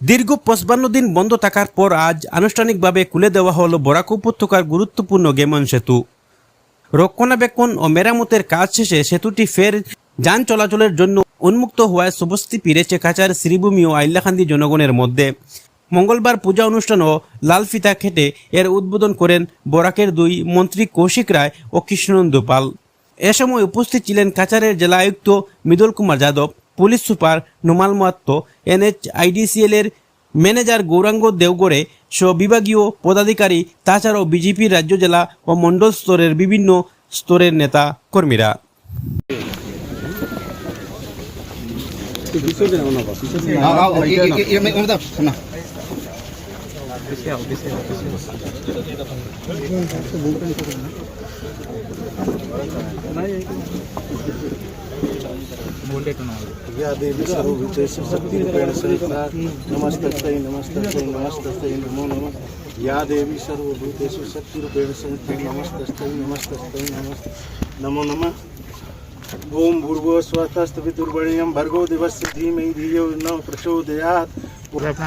দীর্ঘ পঁচপান্ন দিন বন্ধ থাকার পর আজ আনুষ্ঠানিকভাবে খুলে দেওয়া হলো বরাক উপত্যকার গুরুত্বপূর্ণ গেমন সেতু। রক্ষণাবেক্ষণ ও মেরামতের কাজ শেষে সেতুটি ফের যান চলাচলের জন্য উন্মুক্ত হওয়ায় শুভস্তি ফিরেছে কাচার শ্রীভূমি ও আইল্লাখান্দি জনগণের মধ্যে। মঙ্গলবার পূজা অনুষ্ঠান ও লালফিতা খেটে এর উদ্বোধন করেন বরাকের দুই মন্ত্রী কৌশিক রায় ও কৃষ্ণনন্দ পাল। এ সময় উপস্থিত ছিলেন কাচারের জেলা আয়ুক্ত Mridul Kumar Yadav. Police super Numal Mahatta NH IDCL এর ম্যানেজার গৌরাঙ্গ দেওগড়ে সহ বিভাগীয় পদাধিকারী, তাছাড়াও বিজেপির রাজ্য জেলা ও মণ্ডল স্তরের বিভিন্ন স্তরের নেতা কর্মীরা। देवी शक्ति रूपेण सहिता नमो नमः। या देवी सर्वभूतेषु शक्तिरूपेण सहिता नमस्तस्यै नमस्तस्यै नमस्त नमो नमः। ओम भूर्गो स्वतस्त भर्गो दिवस धीमहि धियो न प्रचोदयात्। पूरा अपना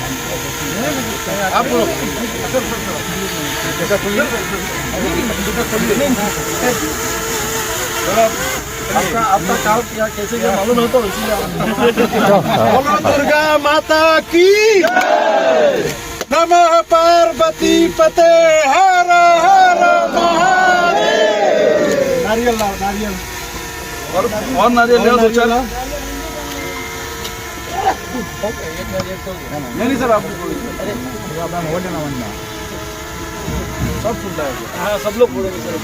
शोभा ज़रूरत लग रहा आपका आपका काम क्या कैसे क्या मालूम है तो बोलो दुर्गा माता की नम पार्वती पते हर हर महादेव। नारियल लाओ नारियल। और और नारियल ले दो चल नहीं नहीं सर आपको सब है। हाँ सब लोग बोलेंगे सर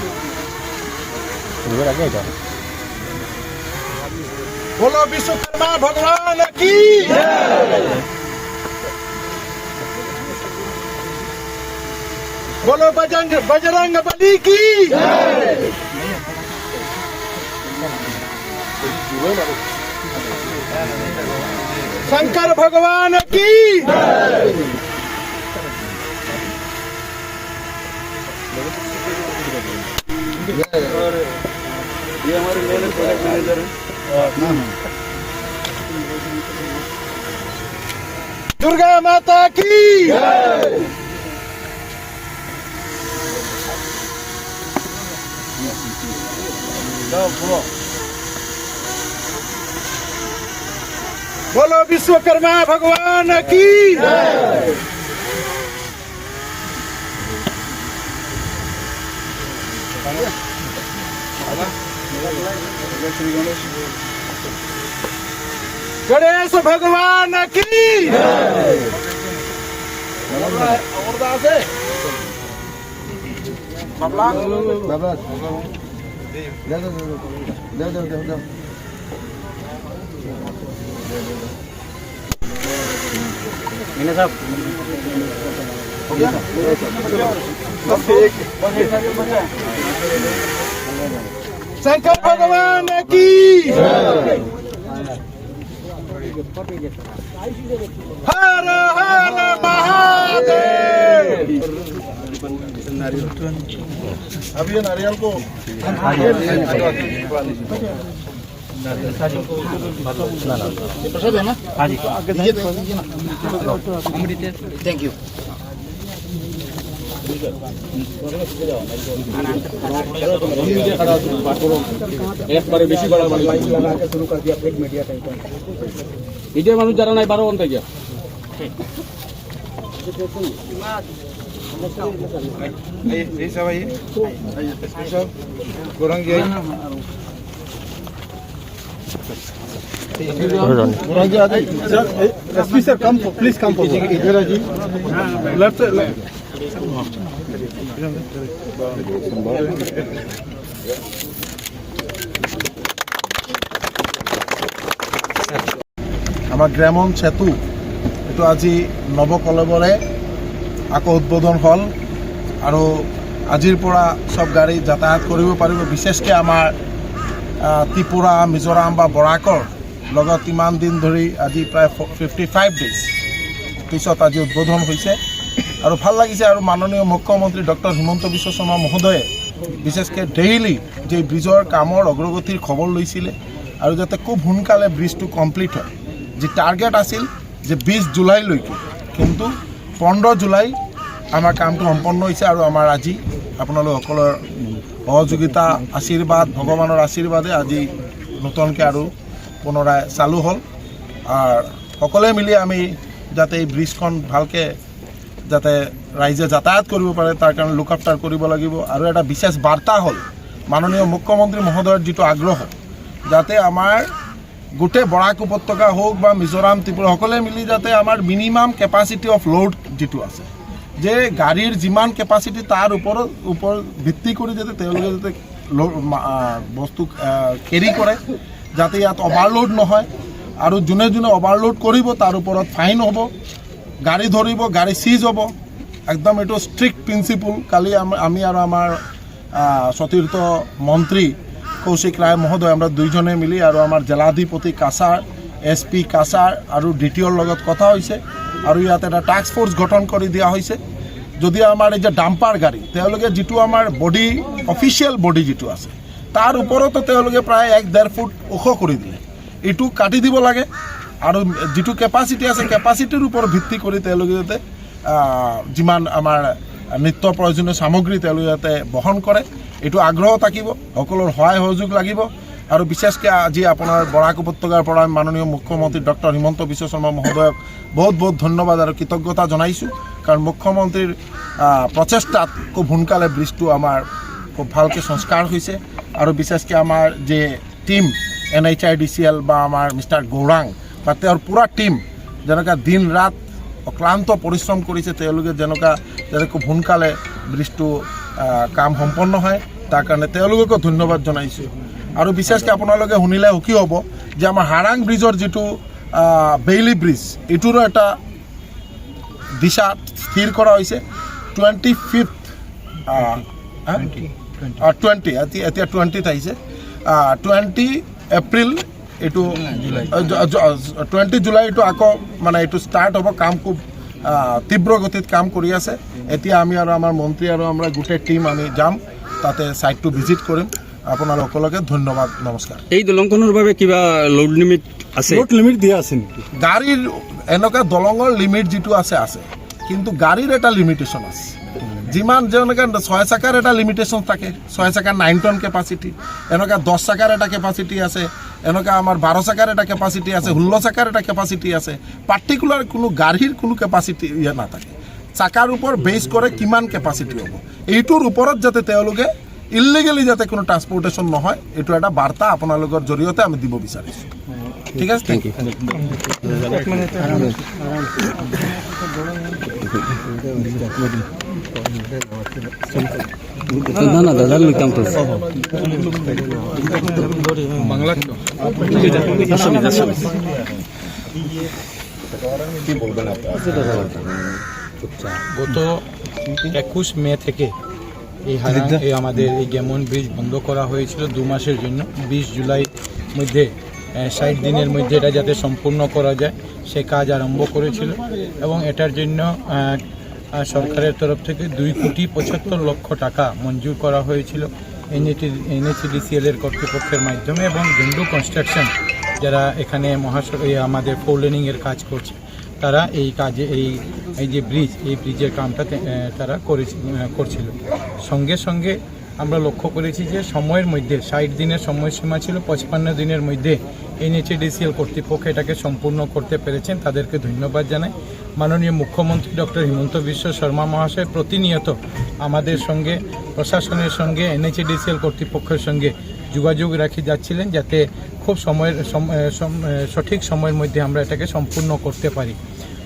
बोलो विश्वकर्मा भगवान की बोलो बजरंग बजरंग बली की शंकर भगवान की ये हमारे मेरे प्रोजेक्ट मैनेजर हैं दुर्गा माता की બોલો વિશ્વકર્મા ભગવાન કી ગણેશ ભગવાન કી બાબલા બાબલા દેવ દેવ દેવ દેવ દેવ मैंने साहब। शंकर भगवान की। हर हर महादेव। अभी ये नारियल को একবারে বেশি মিডিয়া মানুষ যারা নাই বারো ঘণ্টা গিয়া এই সবাই গৌরাঙ্গি এসপি স্যার কাম প্লিজ আমাৰ গ্ৰামন চেতু এইটো আজি নৱকলবৰে আকৌ উদ্বোধন হ'ল আৰু আজিৰ পৰা চব গাড়ী যাতায়াত কৰিব পাৰিব। বিশেষকৈ আমাৰ ত্ৰিপুৰা, মিজোৰাম বা বৰাকৰ লগত ইমান দিন ধৰি আজি প্ৰায় ফিফটি ফাইভ ডেইজ পিছত আজি উদ্বোধন হৈছে। আৰু ভালো লাগিছে আৰু মাননীয় মুখ্যমন্ত্ৰী ডক্টৰ হিমন্ত বিশ্ব শৰ্মা মহোদয়ে বিশেষকৈ ডেইলি যে ব্ৰিজৰ কামৰ অগ্ৰগতিৰ খবৰ লৈছিলে আৰু যাতে খুব সোনকালে ব্ৰিজটো কমপ্লিট হয়। যি টাৰ্গেট আছিল যে বিছ জুলাইলৈকে। কিন্তু পোন্ধৰ জুলাই আমাৰ কামটো সম্পন্ন হৈছে আৰু আমাৰ আজি আপোনালোকসকলৰ সহযোগিতা, আশীৰ্বাদ, ভগৱানৰ আশীৰ্বাদে আজি নতুনকৈ আৰু পুনৰাই চালু হ'ল। সকলোৱে মিলি আমি যাতে এই ব্ৰিজখন ভালকৈ যাতে ৰাইজে যাতায়াত কৰিব পাৰে, তাৰ কাৰণে লুক আফটাৰ কৰিব লাগিব। আৰু এটা বিশেষ বাৰ্তা হ'ল, মাননীয় মুখ্যমন্ত্ৰী মহোদয়ৰ যিটো আগ্ৰহ, যাতে আমাৰ গোটেই বৰাক উপত্যকা হওক বা মিজোৰাম, ত্ৰিপুৰা, সকলোৱে মিলি যাতে আমাৰ মিনিমাম কেপাচিটি অফ লোড যিটো আছে যে গাড়ীৰ যিমান কেপাচিটি তাৰ ওপৰত ওপৰত ভিত্তি কৰি যাতে তেওঁলোকে যাতে বস্তু কেৰি কৰে, যাতে ইয়াত অভাৰলোড নহয়। আৰু যোনে যোনে অভাৰলোড কৰিব, তাৰ ওপৰত ফাইন হ'ব। গাড়ী ধৰিব, গাড়ী চিজ হ'ব। একদম এইটো ষ্ট্ৰিক্ট প্ৰিন্সিপল কালি আম- আৰু আমাৰ সতীৰ্থ মন্ত্ৰী কৌশিক ৰায় মহোদয়, আমরা দুইজনে মিলি আৰু আমাৰ জিলাধিপতি কাছাৰ, এছ পি কাছাৰ আৰু ডি লগত কথা হৈছে। আৰু ইয়াত এটা টাস্ক ফ'ৰ্চ গঠন কৰি দিয়া হৈছে যদি আমাৰ এই যে ডাম্পাৰ গাড়ী তেওঁলোকে যিটো আমাৰ বডি অফিচিয়েল বডি যিটো আছে। তাৰ ওপৰতো তেওঁলোকে প্ৰায় এক ডেৰ ফুট ওখ কৰি দিলে। এইটো কাটি দিব লাগে। আৰু যিটো কেপাচিটি আছে কেপাচিটিৰ ওপৰত ভিত্তি কৰি তেওঁলোকে যাতে যিমান আমাৰ নিত্য প্ৰয়োজনীয় সামগ্ৰী তেওঁলোকে যাতে বহন কৰে। এইটো আগ্ৰহ থাকিব, সকলোৰ সহায় সহযোগ লাগিব। আৰু বিশেষকৈ আজি আপোনাৰ বৰাক উপত্যকাৰ পৰা মাননীয় মুখ্যমন্ত্ৰী ডক্টৰ হিমন্ত বিশ্ব শৰ্মা মহোদয়ক বহুত বহুত ধন্যবাদ আৰু কৃতজ্ঞতা জনাইছোঁ। কাৰণ মুখ্যমন্ত্ৰীৰ প্ৰচেষ্টাত খুব সোনকালে ব্ৰিজটো আমাৰ খুব ভালকৈ সংস্কাৰ হৈছে। আৰু বিশেষকৈ আমাৰ যে team N H I D C L বা আমাৰ মিষ্টাৰ গৌৰাং, বা তেওঁৰ পূৰা টিম যেনেকৈ দিন ৰাত অক্লান্ত পৰিশ্ৰম কৰিছে, তেওঁলোকে যেনেকুৱা খুব সোনকালে ব্ৰিজটো কাম সম্পন্ন হয়, তাৰ কাৰণে তেওঁলোককো ধন্যবাদ জনাইছোঁ। আৰু বিশেষকৈ আপোনালোকে শুনিলে সুখী হ'ব যে আমাৰ হাৰাং ব্ৰিজৰ যিটো বেইলি ব্ৰিজ এইটোৰো এটা দিশা স্থিৰ কৰা হৈছে। টুৱেণ্টি ফিফথ টুৱেণ্টি এতিয়া টুৱেণ্টিত আহিছে। টুৱেণ্টি এপ্ৰিল এইটো টুৱেণ্টি জুলাই এইটো আকৌ মানে এইটো ষ্টাৰ্ট হ'ব কাম খুব তীব্ৰ গতিত কাম কৰি আছে। এতিয়া আমি আৰু আমাৰ মন্ত্ৰী আৰু আমাৰ গোটেই টীম আমি যাম তাতে ছাইটটো ভিজিট কৰিম। আপোনালোকলৈকে ধন্যবাদ নমস্কাৰ। এই দলংখনৰ বাবে কিবা লোড লিমিট আছে? লোড লিমিট দিয়া আছে নেকি? গাড়ীৰ এনেকুৱা দলঙৰ লিমিট যিটো আছে আছে। কিন্তু গাড়ীৰ এটা লিমিটেশ্যন আছে। যিমান যেনেকৈ ছয় চাকাৰ এটা লিমিটেশ্যন থাকে ছয় চাকাৰ নাইন টন কেপাচিটি এনেকুৱা দহ চাকাৰ এটা কেপাচিটি আছে এনেকুৱা আমাৰ বাৰ চাকাৰ এটা কেপাচিটি আছে ষোল্ল চাকাৰ এটা কেপাচিটি আছে। পাৰ্টিকুলাৰ কোনো গাড়ীৰ কোনো কেপাচিটি ইয়াত নাথাকে। চাকাৰ ওপৰত বেছ কৰে কিমান কেপাচিটি হ'ব। এইটোৰ ওপৰত যাতে তেওঁলোকে ইলিগেলি যাতে কোনো ট্ৰান্সপৰ্টেশ্যন নহয় এইটো এটা বাৰ্তা আপোনালোকৰ জৰিয়তে আমি দিব বিচাৰিছোঁ। ঠিক আছে? থেংক ইউ না না দাদা লিখতাম তো বাংলা গত একুশ মে থেকে এই হারাং এই আমাদের এই গেমন ব্রিজ বন্ধ করা হয়েছিল দু মাসের জন্য। বিশ জুলাই মধ্যে ষাট দিনের মধ্যে এটা যাতে সম্পূর্ণ করা যায় সে কাজ আরম্ভ করেছিল। এবং এটার জন্য সরকারের তরফ থেকে দুই কোটি পঁচাত্তর লক্ষ টাকা মঞ্জুর করা হয়েছিল এনএটি এনএসিডিসিএল এর কর্তৃপক্ষের মাধ্যমে এবং গেন্ডু কনস্ট্রাকশন যারা এখানে এই আমাদের ফোর লেনিংয়ের কাজ করছে। তারা এই কাজে, এই এই যে ব্রিজ এই ব্রিজের কামটা তারা করছিল। সঙ্গে সঙ্গে আমরা লক্ষ্য করেছি যে সময়ের মধ্যে, ষাট দিনের সময়সীমা ছিল, পঁচপান্ন দিনের মধ্যে এনএচএডিসিএল কর্তৃপক্ষ এটাকে সম্পূর্ণ করতে পেরেছেন। তাদেরকে ধন্যবাদ জানাই। মাননীয় মুখ্যমন্ত্রী ডক্টর হিমন্ত বিশ্ব শর্মা মহাশয় প্রতিনিয়ত আমাদের সঙ্গে, প্রশাসনের সঙ্গে এনএচএডিসিএল কর্তৃপক্ষের সঙ্গে যোগাযোগ রাখি যাচ্ছিলেন যাতে খুব সময়ের সঠিক সময়ের মধ্যে আমরা এটাকে সম্পূর্ণ করতে পারি।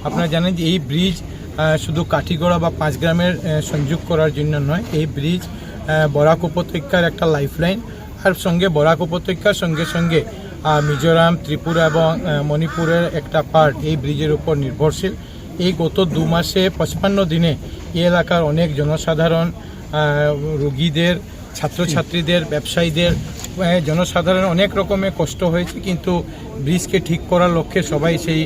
আপনারা জানেন যে এই ব্রিজ শুধু কাঠিগড়া বা পাঁচ গ্রামের সংযোগ করার জন্য নয়, এই ব্রিজ বরাক উপত্যকার একটা লাইফলাইন। আর সঙ্গে বরাক উপত্যকার সঙ্গে সঙ্গে মিজোরাম, ত্রিপুরা এবং মণিপুরের একটা পার্ট এই ব্রিজের উপর নির্ভরশীল। এই গত দু মাসে পঁচপান্ন দিনে এই এলাকার অনেক জনসাধারণ রুগীদের, ছাত্রছাত্রীদের, ব্যবসায়ীদের জনসাধারণ অনেক রকমের কষ্ট হয়েছে, কিন্তু ব্রিজকে ঠিক করার লক্ষ্যে সবাই সেই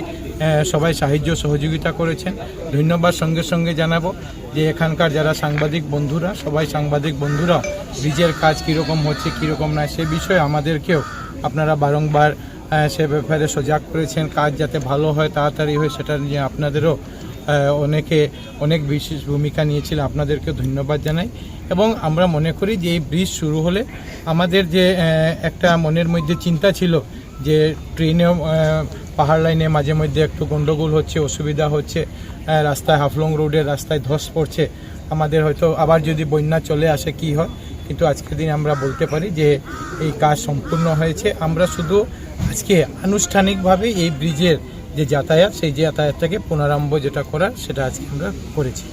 সবাই সাহায্য সহযোগিতা করেছেন। ধন্যবাদ সঙ্গে সঙ্গে জানাব যে এখানকার যারা সাংবাদিক বন্ধুরা, সবাই সাংবাদিক বন্ধুরা, ব্রিজের কাজ কীরকম হচ্ছে, কীরকম না, সে বিষয়ে আমাদেরকেও আপনারা বারংবার সে ব্যাপারে সজাগ করেছেন। কাজ যাতে ভালো হয়, তাড়াতাড়ি হয়, সেটা নিয়ে আপনাদেরও অনেকে অনেক বিশেষ ভূমিকা নিয়েছিল। আপনাদেরকে ধন্যবাদ জানাই। এবং আমরা মনে করি যে এই ব্রিজ শুরু হলে আমাদের যে একটা মনের মধ্যে চিন্তা ছিল যে ট্রেনেও আহ, পাহাড় লাইনে মাঝে মধ্যে একটু গন্ডগোল হচ্ছে অসুবিধা হচ্ছে রাস্তায় হাফলং রোডের রাস্তায় ধস পড়ছে। আমাদের হয়তো আবার যদি বন্যা চলে আসে কি হয়? কিন্তু আজকের দিন আমরা বলতে পারি যে এই কাজ সম্পূর্ণ হয়েছে। আমরা শুধু আজকে আনুষ্ঠানিকভাবে এই ব্রিজের যে যাতায়াত সেই যাতায়াতটাকে পুনরাম্ভ যেটা করার সেটা আজকে আমরা করেছি।